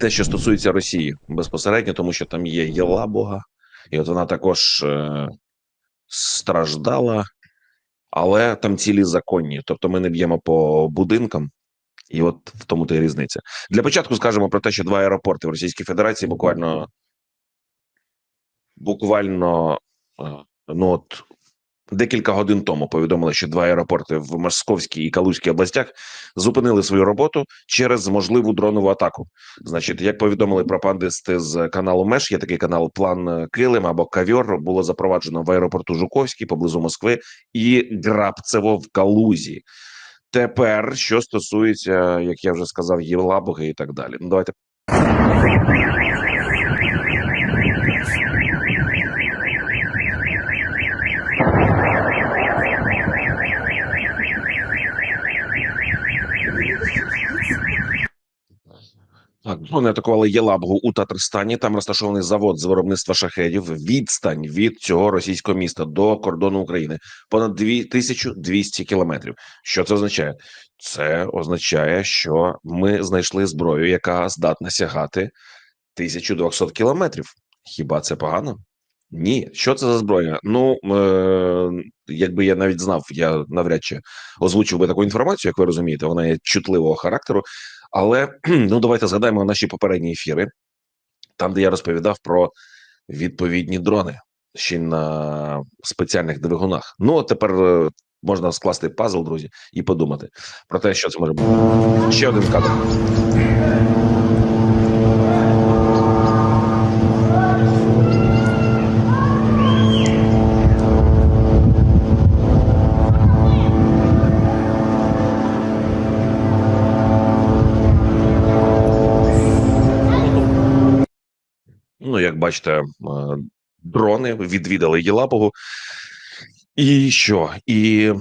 те, що стосується Росії безпосередньо, тому що там є Єлабуга, і от вона також е, страждала, але там цілі законні. Тобто ми не б'ємо по будинкам, і от в тому то і різниця. Для початку скажемо про те, що два аеропорти в Російській Федерації буквально буквально е, ну от декілька годин тому повідомили, що два аеропорти в Московській і Калузькій областях зупинили свою роботу через можливу дронову атаку. Значить, як повідомили пропагандисти з каналу Меш, є такий канал План Килим або Кавьор було запроваджено в аеропорту Жуковський поблизу Москви і Грабцево в Калузі. Тепер що стосується, як я вже сказав, Єлабуги і так далі. Ну давайте Так, вони атакували Єлабугу у Татарстані. Там розташований завод з виробництва шахедів. Відстань від цього російського міста до кордону України понад 2200 кілометрів. Що це означає? Це означає, що ми знайшли зброю, яка здатна сягати 1200 кілометрів. Хіба це погано? Ні, що це за зброя? Ну е- якби я навіть знав, я навряд чи озвучив би таку інформацію, як ви розумієте, вона є чутливого характеру. Але ну давайте згадаємо наші попередні ефіри, там, де я розповідав про відповідні дрони ще на спеціальних двигунах. Ну а тепер е, можна скласти пазл, друзі, і подумати про те, що це може бути. Ще один кадр. Бачите, е, дрони відвідали Єлабугу. І що? І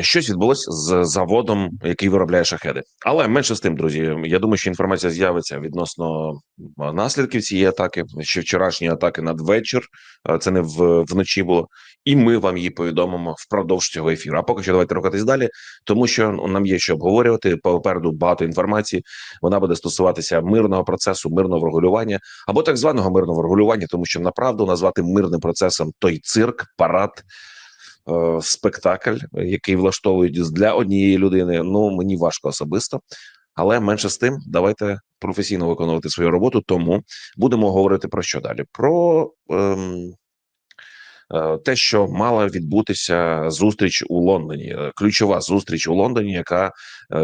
щось відбулося з заводом, який виробляє шахеди. Але менше з тим, друзі, я думаю, що інформація з'явиться відносно наслідків цієї атаки. Ще вчорашні атаки надвечір. Це не в вночі було, і ми вам її повідомимо впродовж цього ефіру. А поки що давайте рухатись далі, тому що ну, нам є що обговорювати. Попереду багато інформації. Вона буде стосуватися мирного процесу, мирного врегулювання або так званого мирного врегулювання, тому що направду назвати мирним процесом той цирк, парад. Е, Спектакль, який влаштовують для однієї людини, ну мені важко особисто, але менше з тим, давайте професійно виконувати свою роботу. Тому будемо говорити про що далі? Про ем, е, те, що мала відбутися зустріч у Лондоні, Е, ключова зустріч у Лондоні, яка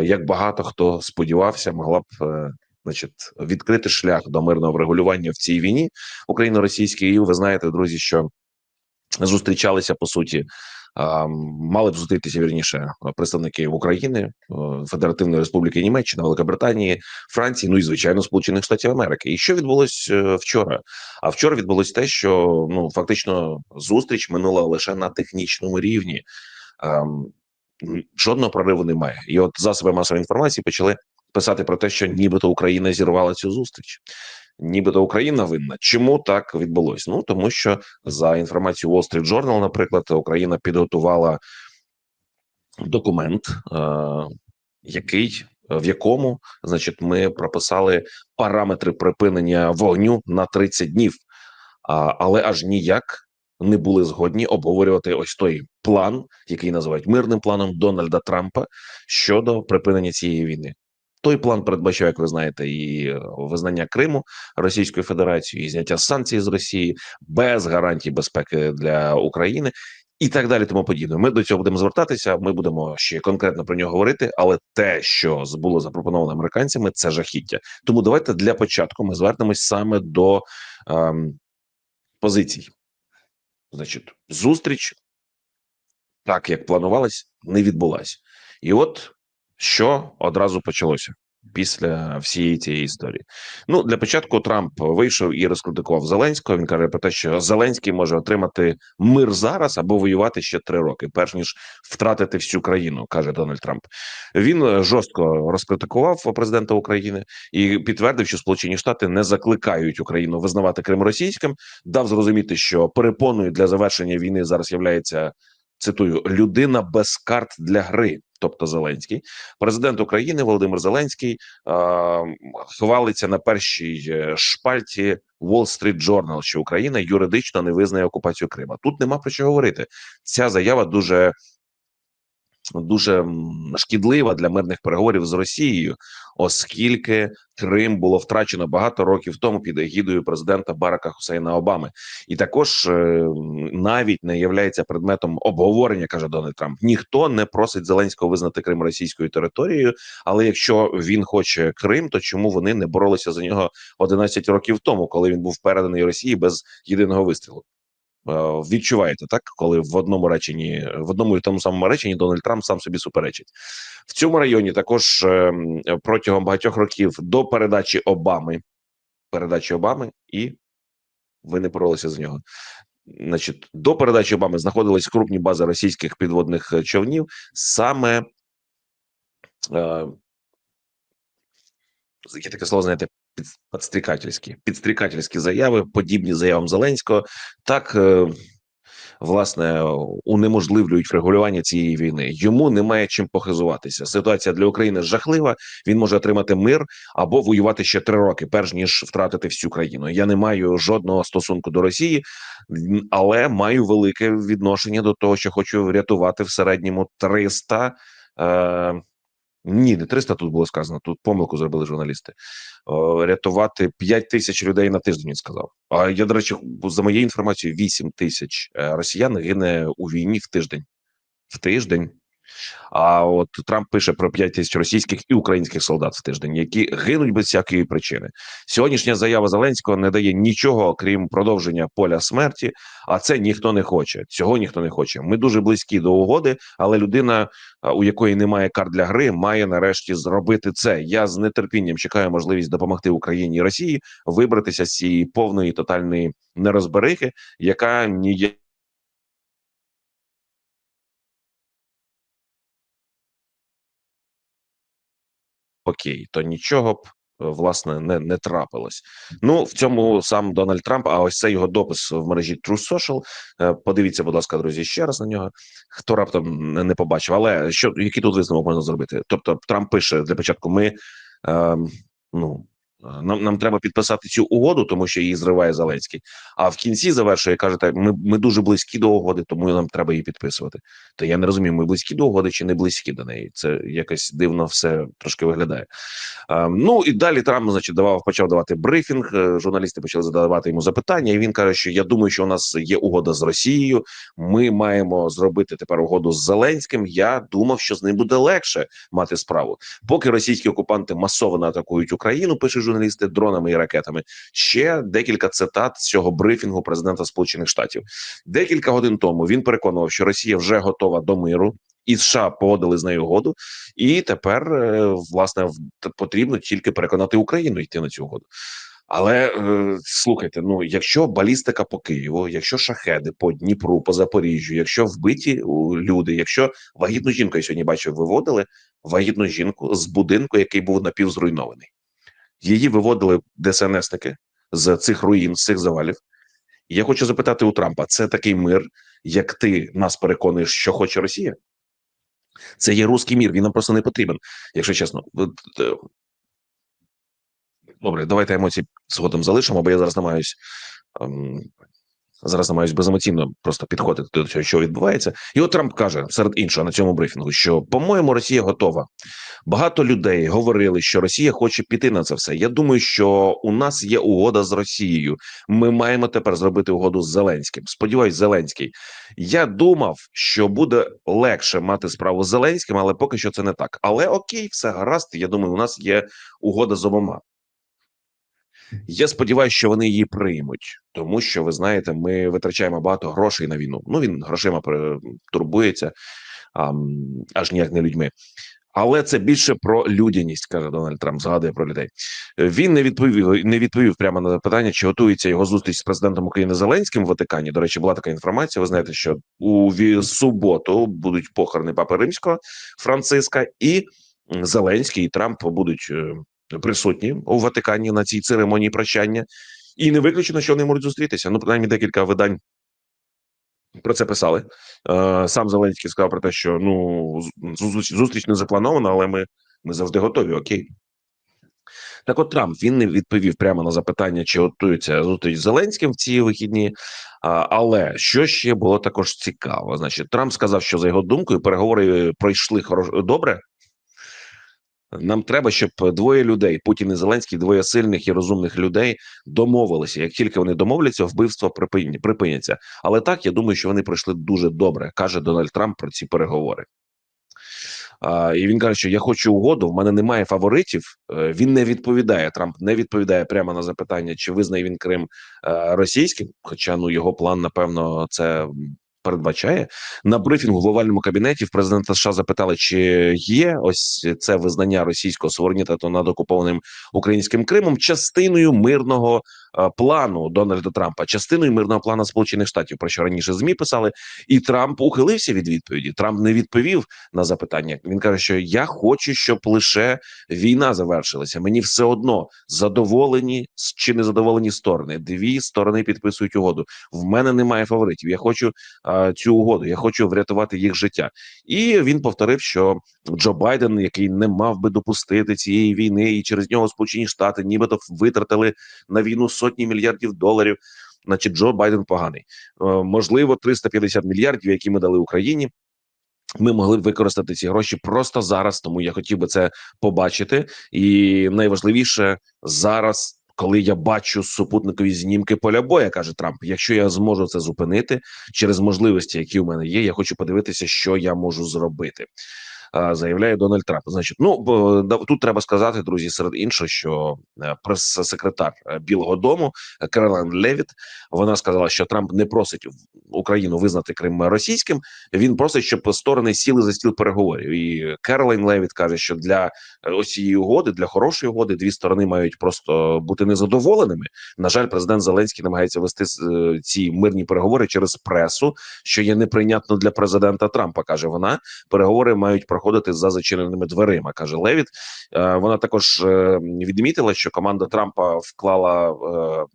як багато хто сподівався, могла б. Значить, відкрити шлях до мирного врегулювання в цій війні україно-російській. І ви знаєте, друзі, що зустрічалися по суті. Мали б зустрітися вірніше представники України, е, Федеративної Республіки Німеччина, Великобританії, Франції, ну і звичайно Сполучених Штатів Америки. І що відбулось е, вчора? А вчора відбулось те, що ну фактично зустріч минула лише на технічному рівні. Жодного прориву немає. І от засоби масової інформації почали писати про те, що нібито Україна зірвала цю зустріч. Нібито Україна винна. Чому так відбулось? Ну тому що за інформацією Wall Street Journal, наприклад, Україна підготувала документ, е, який в якому, значить, ми прописали параметри припинення вогню на 30 днів, а, але аж ніяк не були згодні обговорювати ось той план, який називають мирним планом Дональда Трампа щодо припинення цієї війни. Той план передбачав, як ви знаєте, і е, визнання Криму Російською Федерацією, і зняття санкцій з Росії без гарантій безпеки для України. І так далі, тому подібне. Ми до цього будемо звертатися. Ми будемо ще конкретно про нього говорити. Але те, що було запропоновано американцями, це жахіття. Тому давайте для початку ми звернемось саме до ем, позицій. Значить, зустріч, так як планувалось, не відбулась. І от що одразу почалося після всієї цієї історії. Ну для початку Трамп вийшов і розкритикував Зеленського. Він каже про те, що Зеленський може отримати мир зараз або воювати ще три роки, перш ніж втратити всю країну, каже Дональд Трамп. Він е, жорстко розкритикував президента України і підтвердив, що Сполучені Штати не закликають Україну визнавати Крим російським. Дав зрозуміти, що перепоною для завершення війни зараз являється цитую людина без карт для гри. Тобто Зеленський, президент України Володимир Зеленський е, хвалиться на першій е, шпальті Wall Street Journal, що Україна юридично не визнає окупацію Крима. Тут нема про що говорити. Ця заява дуже дуже шкідлива для мирних переговорів з Росією, оскільки Крим було втрачено багато років тому під егідою президента Барака Хусейна Обами, і також е, навіть не являється предметом обговорення, каже Дональд Трамп. Ніхто не просить Зеленського визнати Крим російською територією. Але якщо він хоче Крим, то чому вони не боролися за нього 11 років тому, коли він був переданий Росії без єдиного вистрілу? Е, відчуваєте так, коли в одному реченні, в одному і тому самому реченні Дональд Трамп сам собі суперечить в цьому районі. Також ем, протягом багатьох років до передачі Обами, передачі Обами, і ви не боролися з нього. Значить, до передачі Обами знаходились крупні бази російських підводних е, човнів саме. Е, таке слово, знаєте, підстрікательські підстрікательські заяви, подібні заявам Зеленського, так е, власне унеможливлюють врегулювання цієї війни. Йому немає чим похизуватися. Ситуація для України жахлива. Він може отримати мир або воювати ще три роки, перш ніж втратити всю країну. Я не маю жодного стосунку до Росії, але маю велике відношення до того, що хочу врятувати в середньому 300 е, ні, не 300 тут було сказано. Тут помилку зробили журналісти. О, рятувати 5 тисяч людей на тиждень. Він сказав. А я до речі, за моєю інформацією, 8 тисяч е, росіян гине у війні в тиждень. В тиждень. А от Трамп пише про 5 тисяч російських і українських солдат в тиждень, які гинуть без всякої причини. Сьогоднішня заява Зеленського не дає нічого, крім продовження поля смерті. А це ніхто не хоче. Цього ніхто не хоче. Ми дуже близькі до угоди, але людина, у якої немає карт для гри, має нарешті зробити це. Я з нетерпінням чекаю можливість допомогти Україні і Росії вибратися з цієї повної тотальної нерозберихи, яка ніяк окей, то нічого б. Е, власне, не не трапилось. Ну в цьому сам Дональд Трамп. А ось цей його допис в мережі True Social. Е, подивіться, будь ласка, друзі, ще раз на нього. Хто раптом не побачив, але що який тут висновок можна зробити? Тобто, Трамп пише для початку: ми е, ну нам нам треба підписати цю угоду, тому що її зриває Зеленський. А в кінці завершує каже, так, ми ми дуже близькі до угоди, тому нам треба її підписувати. То я не розумію, ми близькі до угоди чи не близькі до неї. Це якось дивно все трошки виглядає. А, ну і далі Трамп, значить, давав, почав давати брифінг. Е, журналісти почали задавати йому запитання. І він каже, що я думаю, що у нас є угода з Росією. Ми маємо зробити тепер угоду з Зеленським. Я думав, що з ним буде легше мати справу, поки російські окупанти масово атакують Україну. Пише журналіст журналісти дронами і ракетами. Ще декілька цитат з цього брифінгу президента Сполучених Штатів. Декілька годин тому він переконував, що Росія вже готова до миру. І США погодили з нею угоду, і тепер е, власне потрібно тільки переконати Україну йти на цю угоду. Але е, слухайте, ну якщо балістика по Києву, якщо шахеди по Дніпру, по Запоріжжю, якщо вбиті люди, якщо вагітну жінку я сьогодні бачив, виводили вагітну жінку з будинку, який був напівзруйнований. Її виводили ДСНСники з цих руїн, з цих завалів. Я хочу запитати у Трампа: це такий мир, як ти нас переконуєш, що хоче Росія? Це є русський мір, він нам просто не потрібен, якщо чесно. Е, добре, давайте емоції згодом залишимо, бо я зараз намагаюсь ем, зараз намагаюсь беземоційно просто підходити до цього, що відбувається. І от Трамп каже серед іншого на цьому брифінгу, що по-моєму Росія готова. Багато людей говорили, що Росія хоче піти на це все. Я думаю, що у нас є угода з Росією. Ми маємо тепер зробити угоду з Зеленським. Сподіваюсь, Зеленський. Я думав, що буде легше мати справу з Зеленським, але поки що це не так. Але окей, все гаразд. Я думаю, у нас є угода з обома. Я сподіваюся, що вони її приймуть, тому що ви знаєте, ми витрачаємо багато грошей на війну. Ну він грошима турбується аж ніяк не людьми. Але це більше про людяність, каже Дональд Трамп. Згадує про людей. Він не відповів не відповів прямо на питання, чи готується його зустріч з президентом України Зеленським в Ватикані. До речі, була така інформація. Ви знаєте, що у суботу будуть похорони Папи Римського Франциска і Зеленський і Трамп будуть е, присутні у Ватикані на цій церемонії прощання, і не виключено, що вони можуть зустрітися. Ну, принаймні, декілька видань Про це писали. Е, Сам Зеленський сказав про те, що ну зустріч, не запланована, але ми, ми завжди готові. Окей. Так, от Трамп він не відповів прямо на запитання, чи готується зустріч з Зеленським в ці вихідні. Але що ще було також цікаво? Значить, Трамп сказав, що за його думкою переговори пройшли добре. Нам треба, щоб двоє людей, Путін і Зеленський, двоє сильних і розумних людей домовилися. Як тільки вони домовляться, вбивства припин... припиняться. Але так я думаю, що вони пройшли дуже добре, каже Дональд Трамп про ці переговори. А, і він каже, що я хочу угоду. В мене немає фаворитів. Е, Він не відповідає. Трамп не відповідає прямо на запитання, чи визнає він Крим е, російським. Хоча ну його план, напевно, це передбачає на брифінгу в овальному кабінеті. В президента США запитали, чи є ось це визнання російського суверенітету над окупованим українським Кримом частиною мирного плану Дональда Трампа, частиною мирного плану Сполучених Штатів, про що раніше змі писали, і Трамп ухилився від відповіді. Трамп не відповів на запитання. Він каже, що я хочу, щоб лише війна завершилася. Мені все одно задоволені чи незадоволені сторони. Дві сторони підписують угоду. В мене немає фаворитів. Я хочу а, цю угоду. Я хочу врятувати їх життя. І він повторив, що Джо Байден, який не мав би допустити цієї війни, і через нього Сполучені Штати, нібито витратили на війну сотні мільярдів доларів. Значить, Джо Байден поганий. Е, можливо, 350 мільярдів, які ми дали Україні. Ми могли б використати ці гроші просто зараз. Тому я хотів би це побачити. І найважливіше зараз, коли я бачу супутникові знімки поля боя, каже Трамп. Якщо я зможу це зупинити через можливості, які у мене є, я хочу подивитися, що я можу зробити. Заявляє Дональд Трамп. Значить, ну тут треба сказати, друзі, серед іншого, що е, прес-секретар е, Білого Дому е, Керолайн Левіт вона сказала, що Трамп не просить Україну визнати Крим російським. Він просить, щоб сторони сіли за стіл переговорів. І Керолайн Левіт каже, що для ось цієї угоди, для хорошої угоди, дві сторони мають просто бути незадоволеними. На жаль, президент Зеленський намагається вести ці мирні переговори через пресу, що є неприйнятно для президента Трампа. каже вона. Переговори мають проходити за зачиненими дверима. каже Левіт. Е, Вона також е, відмітила, що команда Трампа вклала. е,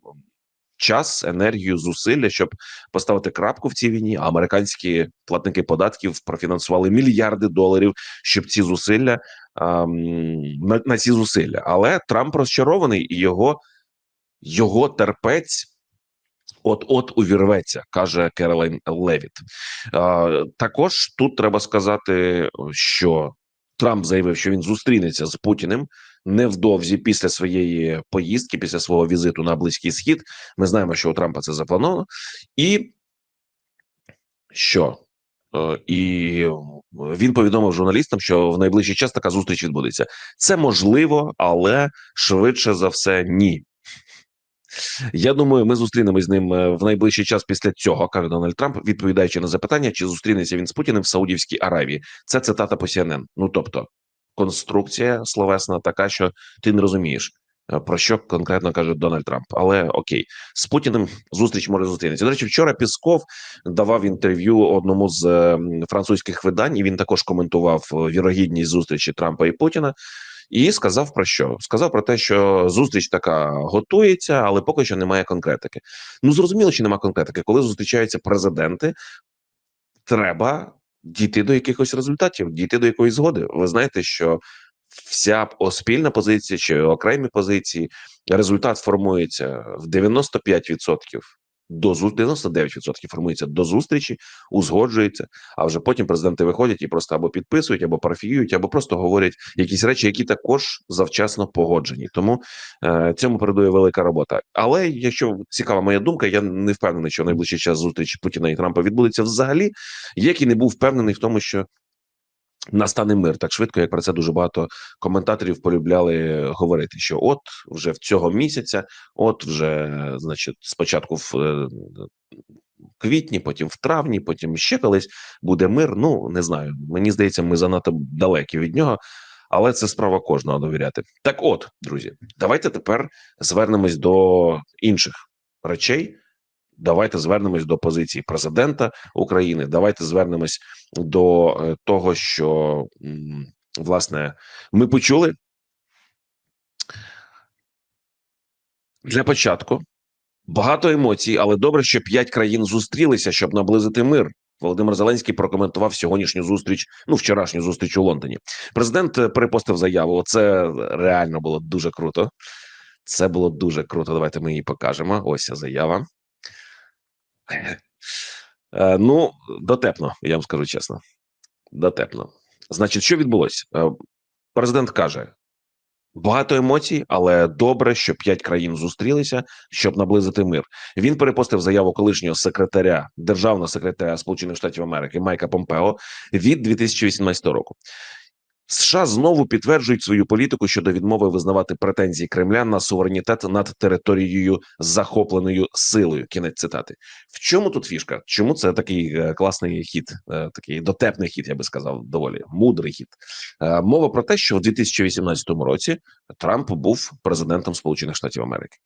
Час, енергію, зусилля, щоб поставити крапку в цій війні. Американські платники податків профінансували мільярди доларів, щоб ці зусилля ем, на, на ці зусилля. Але Трамп розчарований і його, його терпець. От от увірветься, каже Керолайн Левіт. Е, також тут треба сказати, що Трамп заявив, що він зустрінеться з Путіним невдовзі після своєї поїздки, після свого візиту на Близький Схід. Ми знаємо, що у Трампа це заплановано, і що? Е, І він повідомив журналістам, що в найближчий час така зустріч відбудеться. Це можливо, але швидше за все ні. Я думаю, ми зустрінемось з ним е, в найближчий час після цього, каже Дональд Трамп, відповідаючи на запитання, чи зустрінеться він з Путіним в Саудівській Аравії. Це цитата по CNN. Ну тобто, конструкція словесна така, що ти не розумієш. е, Про що конкретно каже Дональд Трамп, але окей, з Путіним зустріч може зустрінутися. До речі, вчора Пісков давав інтерв'ю одному з е, французьких видань, і він також коментував е, вірогідність зустрічі Трампа і Путіна. І сказав про що? Сказав про те, що зустріч така готується, але поки що немає конкретики. Ну зрозуміло, що немає конкретики. Коли зустрічаються президенти, треба дійти до якихось результатів, дійти до якоїсь згоди. Ви знаєте, що вся спільна позиція чи окремі позиції результат формується в 95% до зу- 99% формується до зустрічі, узгоджується. А вже потім президенти виходять і просто або підписують, або парафіюють, або просто говорять якісь речі, які також завчасно погоджені. Тому е, цьому передує велика робота. Але якщо цікава моя думка, я не впевнений, що найближчий час зустріч Путіна і Трампа відбудеться взагалі. Як і не був впевнений в тому, що настане мир так швидко, як про це дуже багато коментаторів полюбляли говорити. Що от вже в цього місяця, от вже значить, спочатку в е, квітні, потім в травні, потім ще колись буде мир. Ну не знаю. Мені здається, ми занадто далекі від нього. Але це справа кожного довіряти. Так, от, друзі, давайте тепер звернемось до інших речей. Давайте звернемось до позиції президента України. Давайте звернемось до е, того, що власне ми почули для початку. Багато емоцій, але добре, що п'ять країн зустрілися, щоб наблизити мир. Володимир Зеленський прокоментував сьогоднішню зустріч, ну вчорашню зустріч у Лондоні. Президент е, перепостив заяву. Це реально було дуже круто. Це було дуже круто. Давайте ми її покажемо. Ось заява. Е, ну, дотепно, я вам скажу чесно. Дотепно. Значить, що відбулося? Е, Президент каже: багато емоцій, але добре, що п'ять країн зустрілися, щоб наблизити мир. Він перепостив заяву колишнього секретаря державного секретаря Сполучених Штатів Америки Майка Помпео від 2018 року. США знову підтверджують свою політику щодо відмови визнавати претензії Кремля на суверенітет над територією, захопленою силою. Кінець цитати. В чому тут фішка? Чому це такий е, класний хід, е, такий дотепний хід, я би сказав, доволі мудрий хід. Е, мова про те, що в 2018 році Трамп був президентом Сполучених Штатів Америки.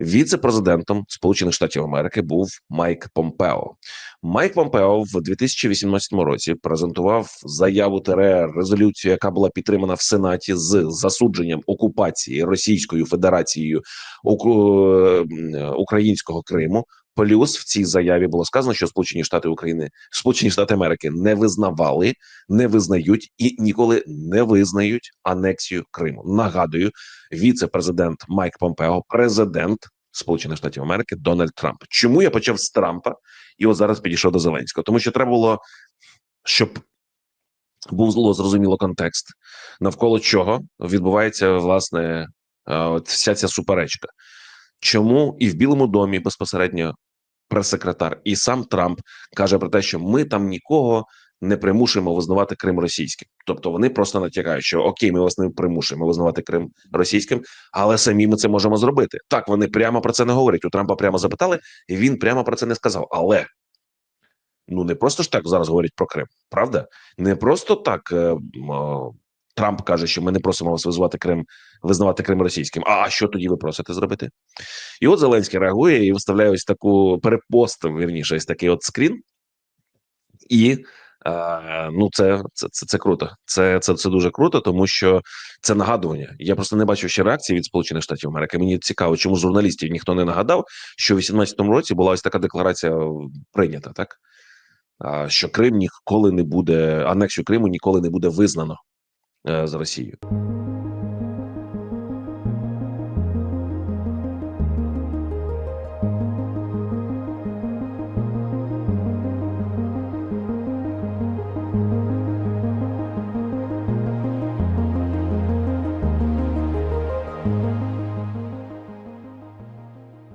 Віце-президентом Сполучених Штатів Америки був Майк Помпео. Майк Помпео в 2018 році презентував заяву ТР резолюцію, яка була підтримана в Сенаті з засудженням окупації Російською Федерацією е, українського Криму. Плюс в цій заяві було сказано, що Сполучені Штати України, Сполучені Штати Америки не визнавали, не визнають і ніколи не визнають анексію Криму. Нагадую, віце-президент Майк Помпео, президент Сполучених Штатів Америки Дональд Трамп. Чому я почав з Трампа і от зараз підійшов до Зеленського? Тому що треба було, щоб був зрозуміло контекст, навколо чого відбувається власне е, вся ця суперечка. Чому і в Білому домі безпосередньо прес-секретар, і сам Трамп каже про те, що ми там нікого не примушуємо визнавати Крим російським. Тобто вони просто натякають, що окей, ми вас не примушуємо визнавати Крим російським, але самі ми це можемо зробити. Так вони прямо про це не говорять. У Трампа прямо запитали, і він прямо про це не сказав. Але ну не просто ж так зараз говорять про Крим, правда? Не просто так. е, о, Трамп каже, що ми не просимо вас визнавати Крим, визнавати Крим російським. А що тоді ви просите зробити? І от Зеленський реагує і виставляє ось таку перепост, вірніше, ось такий от скрін. І е, ну, це, це, це, це круто. Це, це, це дуже круто, тому що це нагадування. Я просто не бачив ще реакції від Сполучених Штатів Америки. Мені цікаво, чому журналістів ніхто не нагадав, що в 18-му році була ось така декларація прийнята, так? Що Крим ніколи не буде, анексію Криму ніколи не буде визнано е, з Росією.